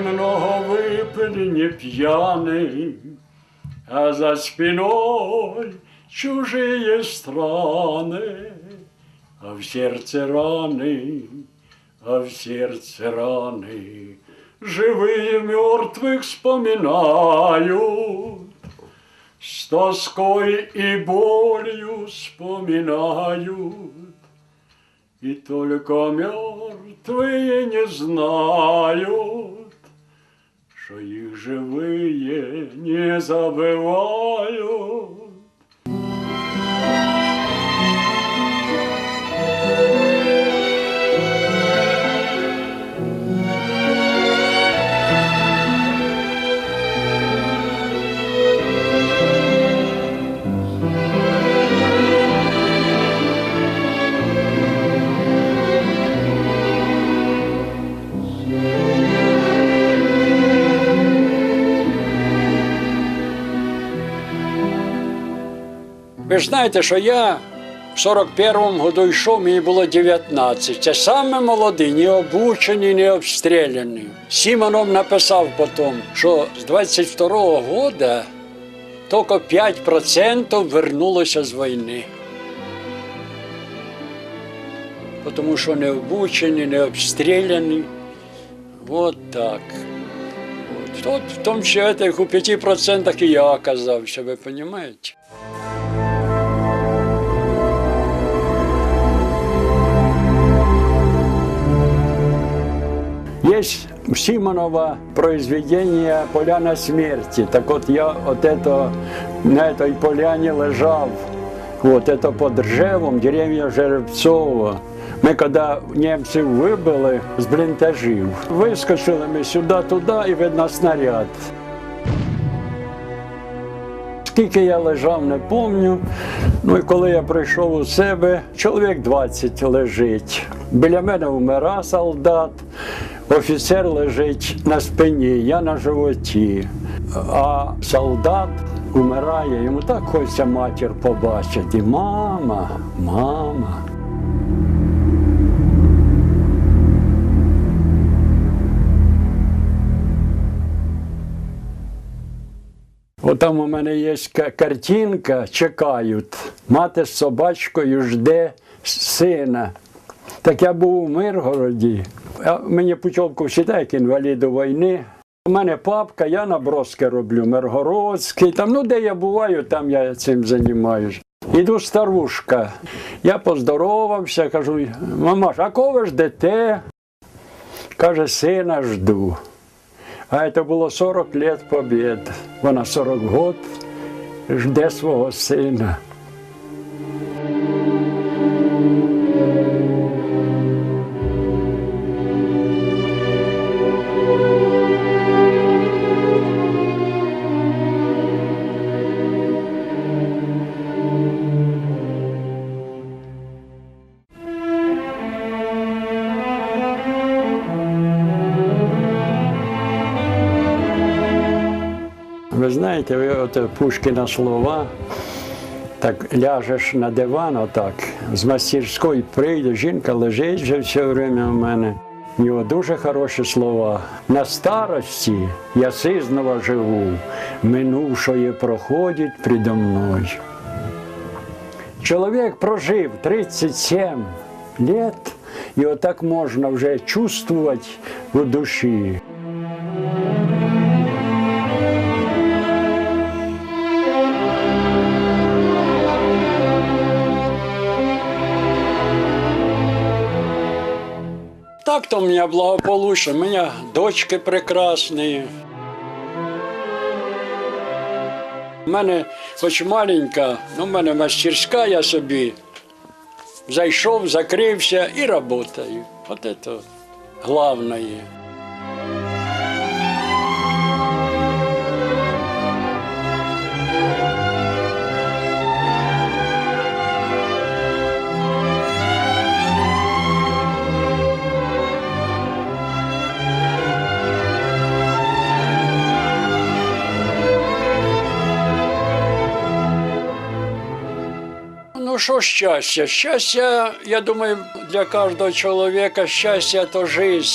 Немного выпили, не пьяны, А за спиной чужие страны, А в сердце раны, а в сердце раны. Живые мертвых вспоминают, С тоской и болью вспоминают. И только мертвые не знают, что их живые не забывают. Ж знаєте, що я в 41-му году йшов, мені було 19. Це саме молодий, не обучений, не обстріляний. Сімонов написав потім, що з 22-го года тільки 5% вернулося з війни. Тому що не обучені, не обстріляні. Вот так. От, от в тому этих у 5% і я оказався, ви розумієте? Есть у Симонова произведение «Поляна смерти». Так вот я вот это, на этой поляне лежал, вот это под Ржевом, деревня Жеребцова. Ми коли німців вибили з бліндажів, вискочили ми сюди-туди і видно снаряд. Скільки я лежав, не пам'ятаю. Ну і коли я прийшов у себе, чоловік 20 лежить. Біля мене вмира солдат, офіцер лежить на спині, я на животі. А солдат умирає, йому так хочеться матір побачити. Мама, мама. От там у мене є картинка, чекають. Мати з собачкою жде сина. Так я був у Миргороді. А мені путівку вважає, як інваліду війни. У мене папка, я наброски роблю, Миргородський. Там, ну, де я буваю, там я цим займаюся. Іду старушка. Я поздоровався, кажу, мама, а кого ви ждете? Каже, сина жду. А це було 40 лет побєд. Вона 40 год жде свого сина. Знаєте, от Пушкіна слова, так ляжеш на диван, отак, з мастерської прийде, жінка лежить вже все время у мене. У нього дуже хороші слова. На старості я сизнова живу, минувшоє проходить предо мною. Чоловік прожив 37 лет, і отак можна вже чувствувати у душі. Так-то у меня благополучно, у меня дочки прекрасні. У мене хоч маленька, ну, у мене мастерська, я собі зайшов, закрився і працюю. От це головне. Що щастя? Щастя, я думаю, для кожного чоловіка щастя то життя.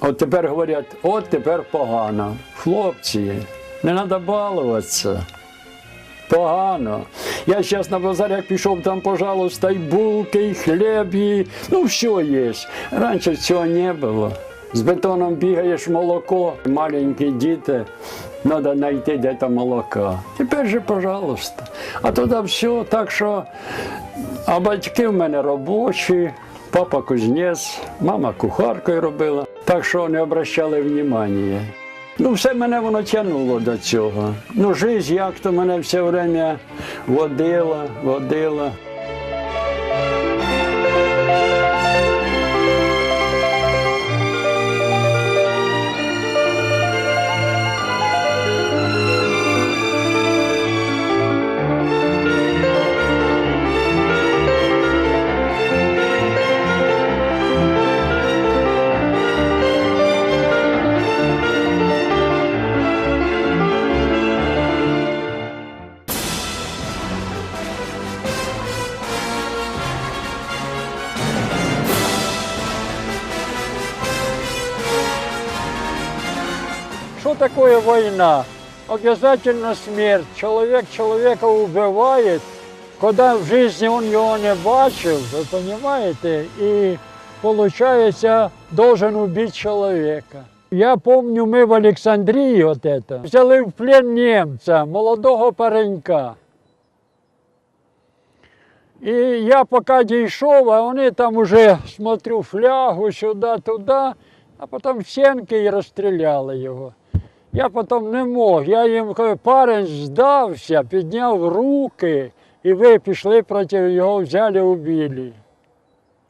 От тепер говорять, от тепер погано. Хлопці, не треба балуватися. Погано. Я зараз на базар як пішов, там, пожалуйста, і булки, і хліб, і ну все є. Раніше цього не було. З бетоном бігаєш молоко, маленькі діти, треба знайти де там молока. Тепер же, пожалуйста. А туди все, так що, а батьки в мене робочі, папа кузнець, мама кухаркою робила, так що не обращали внимання. Ну, все мене воно тягнуло до цього. Ну, життя як то мене все время водила, водила. Такое война? Обязательно смерть. Человек человека убивает, когда в жизни он его не бачил, вы понимаете, и получается должен убить человека. Я помню, ми в Олександрії от это, взяли в плен німця, молодого паренька. І я поки дійшов, а вони там уже смотрю флягу сюди-туди, а потім сенки і розстріляли його. Я потім не мог. Я їм парень здався, підняв руки, і ви пішли проти його, взяли, убили.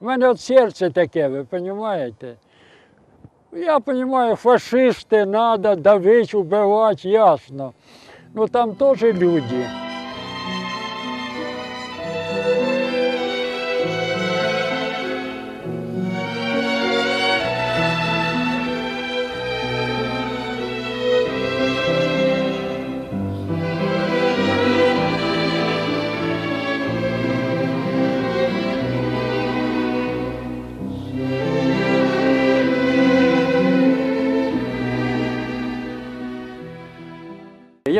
У мене от серце таке, ви розумієте? Я розумію, фашисти треба давити, вбивати, ясно. Ну там теж люди.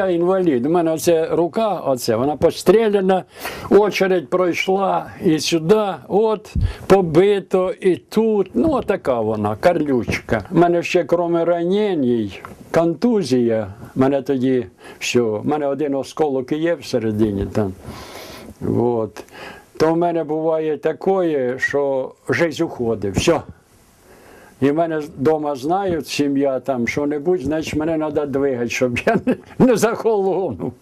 Я інвалід. У мене оце рука, оце, вона постріляна, очередь пройшла і сюди, от, побито, і тут. Ну, отака вона, карлючка. У мене ще, крім ранень, контузія. У мене тоді все. У мене один осколок і є всередині там. От. То в мене буває таке, що життя уходить. Все. І мене вдома знають, сім'я там що-небудь, значить мене треба двигати, щоб я не, не захолонув.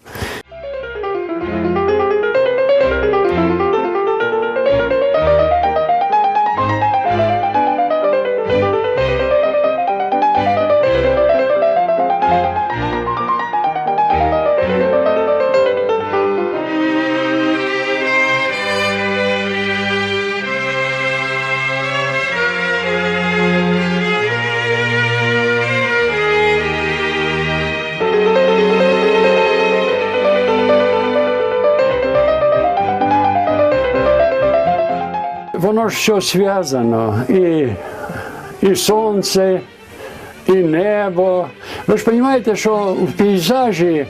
Воно ж все зв'язано. І, і сонце, і небо. Ви ж розумієте, що в пейзажі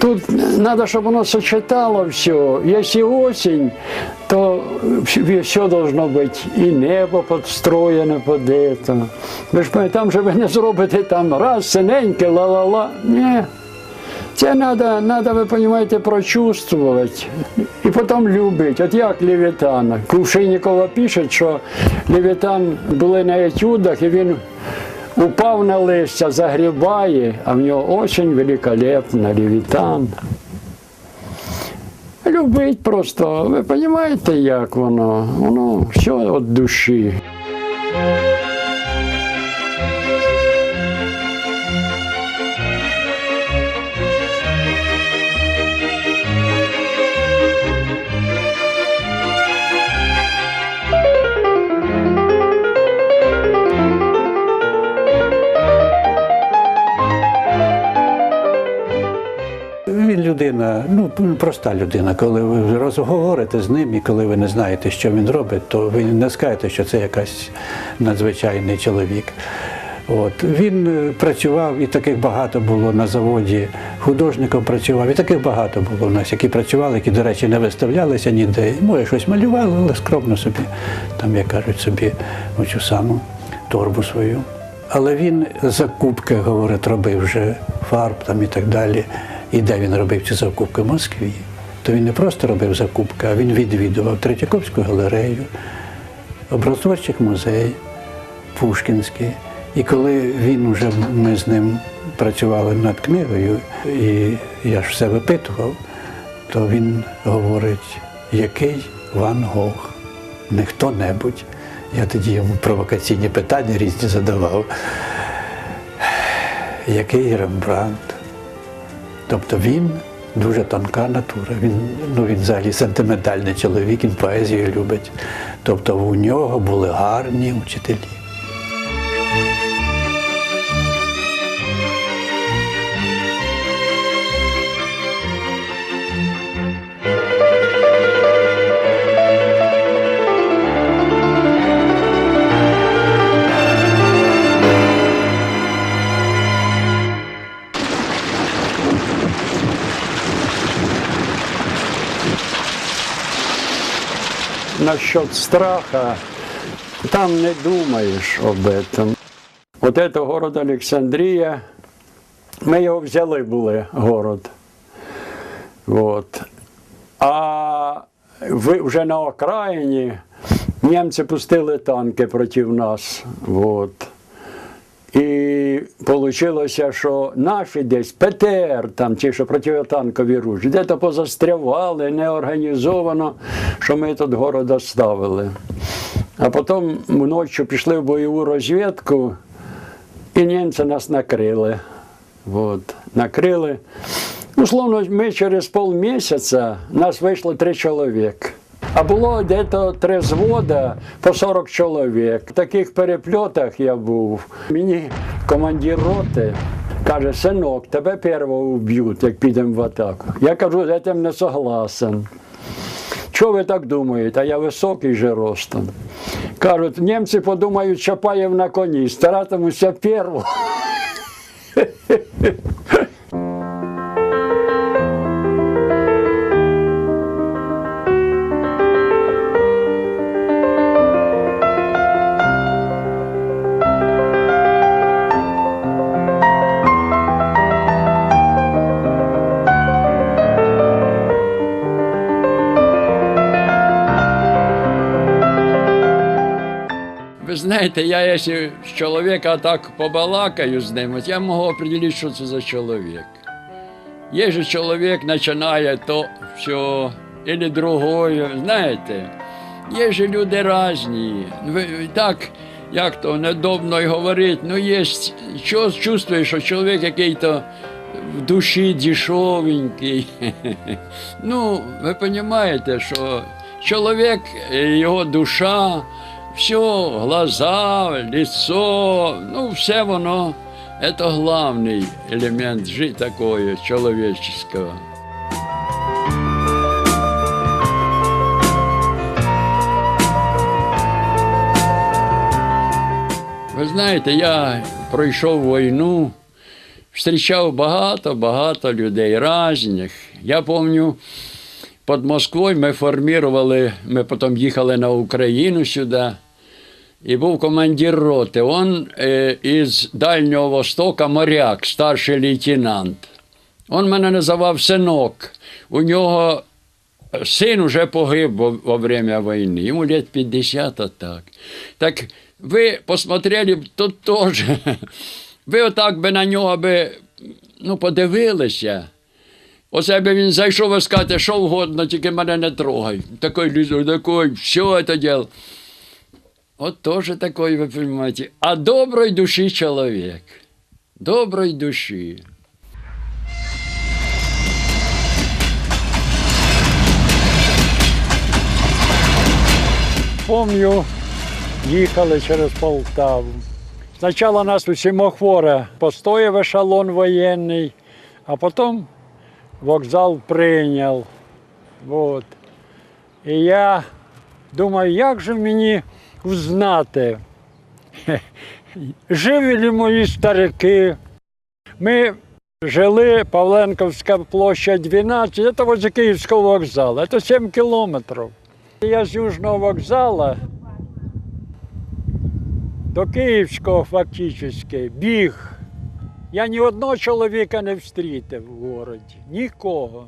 тут треба, щоб воно сочетало все. Якщо осінь, то все должно бути. І небо підстроєне під це. Ви ж там же ви не зробите там раз, синеньке, ла-ла-ла. Ні. Це треба, надо, ви розумієте, прочувствувати і потім любити. От як Левітан. Кувшинникова пише, що Левітан були на етюдах, і він упав на листя, загрібає, а в нього дуже великолепно Левітан. Любить просто, ви розумієте, як воно? Воно все від душі. Людина, ну проста людина. Коли ви розговорите з ним, і коли ви не знаєте, що він робить, то ви не скажете, що це якась надзвичайний чоловік. От він е, працював, і таких багато було на заводі. Художником працював, і таких багато було у нас, які працювали, які, до речі, не виставлялися ніде. Може, щось малювали, але скромно собі, там, як кажуть, собі оцю саму торбу свою. Але він закупки, говорить, робив вже фарб там і так далі. І де він робив ці закупки? В Москві. То він не просто робив закупки, а він відвідував Третьяковську галерею, образотворчих музей, Пушкінський. І коли він вже ми з ним працювали над книгою, і я ж все випитував, то він говорить, який Ван Гог, не хто-небудь. Я тоді йому провокаційні питання різні задавав. Який Рембрандт? Тобто він дуже тонка натура. Він, ну, він взагалі сентиментальний чоловік, він поезію любить. Тобто у нього були гарні вчителі. Насчет страха, там не думаешь об этом. Вот это город Александрия, ми його взяли були, город. Вот. А ви- вже на окраїні німці пустили танки проти нас. Вот. І вийшло, що наші десь ПТР, там ті, що противотанкові ружі, де-то позастрявали, неорганізовано, що ми тут город оставили. А потім вночі пішли в бойову розвідку, і німці нас накрили. Вот. Накрили. Условно, ми через полмісяця нас вийшло три чоловіка. А було десь три звода по 40 чоловік. В таких перепльотах я був. Мені командир роти каже, синок, тебе першого вб'ють, як підемо в атаку. Я кажу, я тим не согласен. Чого ви так думаєте? А я високий же ростом. Кажуть, німці подумають, Чапаєв на коні, старатимуся першого. Знаєте, я якщо з чоловіка так побалакаю з ним, я можу определити, що це за чоловік. Є же чоловік починає то все, или другое, знаєте. Є же люди різні. Так, як то недобно й говорити, ну є що чувствуєш, що чоловік який-то в душі дешевенький. Ну, ви розумієте, що чоловік, його душа, все, глаза, лицо, ну, все воно, это главный элемент жизни такое, человеческого. Ви знаєте, я пройшов війну, зустрічав багато-багато людей різних. Я пам'ятаю, під Москвою ми формували, ми потім їхали на Україну сюди. І був командир роти. Он е, із Дальнього Востока моряк, старший лейтенант. Он мене називав синок. У нього син уже погиб во, во время війни. Йому лет 50 а так. Так ви посмотрели б тут теж. Ви отак би на нього би, ну, подивилися. Оце би він зайшов і сказати, що вгодно, тільки мене не трогай. Такий лізо, такий, все це діло. От тоже такой, вы понимаете. А доброй души человек. Доброй души. Помню, їхали через Полтаву. Спочатку нас у Сімохвора постояв ешелон воєнний, а потім вокзал прийняв. От. І я думаю, як же мені узнати, живі ли мої старики. Ми жили Павленковська площа 12, це возле Київського вокзалу, це 7 кілометрів. Я з Южного вокзалу до Київського фактично біг. Я ні одного чоловіка не встрітив в городі. Нікого.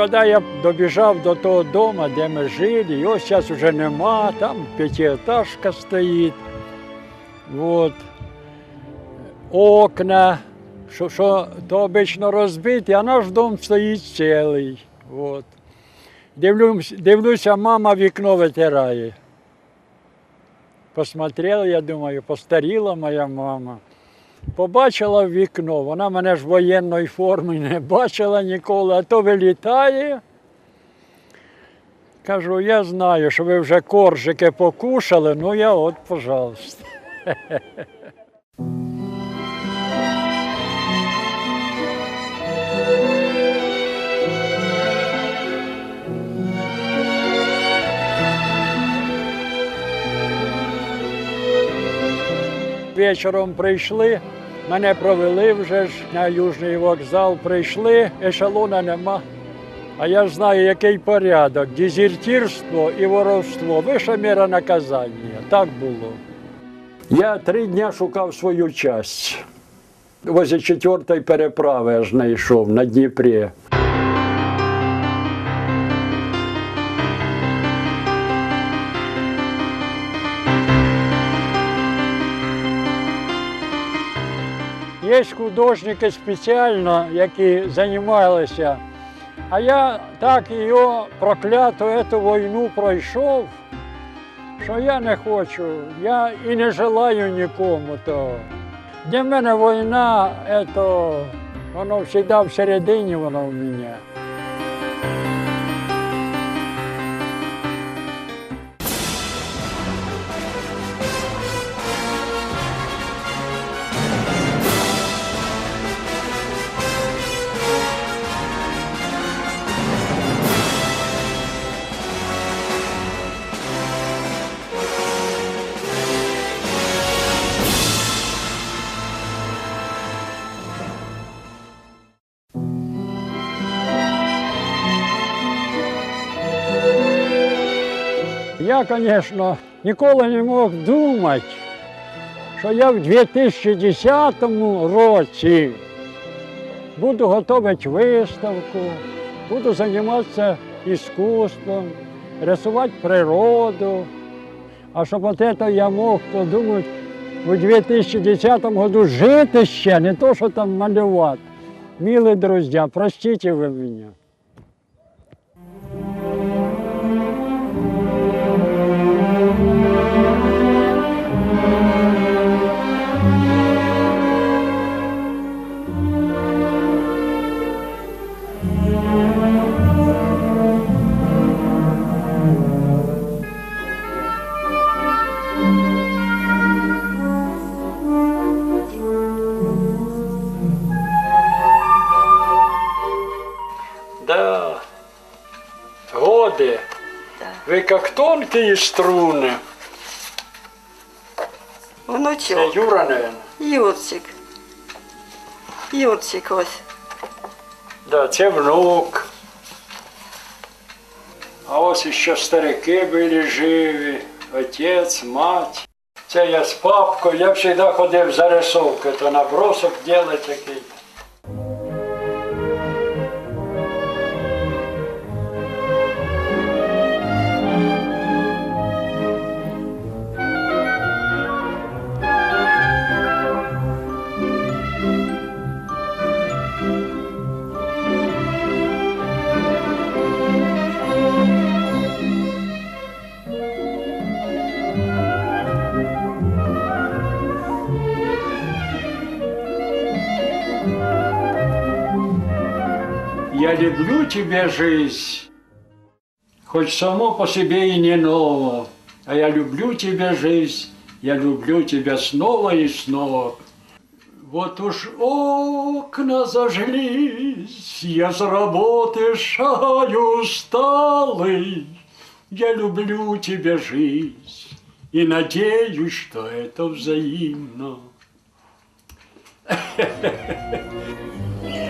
Коли я добіжав до того дому, де ми жили, його зараз вже нема, там п'ятиэтажка стоїть. Вот. Окна, що, що то обично розбиті, а наш дом стоїть цілий. Вот. Дивлюсь, дивлюся, мама вікно витирає. Посмотрел, я думаю, постаріла моя мама. Побачила вікно, вона мене ж воєнної форми не бачила ніколи, а то вилітає. Кажу, я знаю, що ви вже коржики покушали, ну я от, пожалуйста. Вечором прийшли, мене провели вже ж на Южний вокзал, прийшли, ешелона нема. А я знаю, який порядок. Дезертирство і воровство. Вища міра наказання. Так було. Я три дні шукав свою часть. Возле четвертої переправи аж знайшов на Дніпрі. Є художники спеціально, які займалися. А я так її прокляту цю війну пройшов, що я не хочу, я і не желаю нікому того. Для мене війна, воно завжди всередині воно в мене. Я, звісно, ніколи не мог думати, що я в 2010 році буду готувати виставку, буду займатися іскусством, рисувати природу. А щоб от це я мог подумати у 2010 году жити ще, не то, що там малювати. Милі друзі, простіть ви мене. Тонкие струны. Це Внучок, Юра, наверное. Юрчик. Юрчик ось. Да, це внук. А ось ще старики були живі, отець, мать. Це я з папкою, я завжди ходив за рисовкою, то набросок робити такий. Я люблю тебе, жизнь, хоть само по себе и не ново. А я люблю тебя, жизнь, я люблю тебя снова и снова. Вот уж окна зажглись, я с работы шагаю усталый. Я люблю тебя, жизнь, и надеюсь, что это взаимно.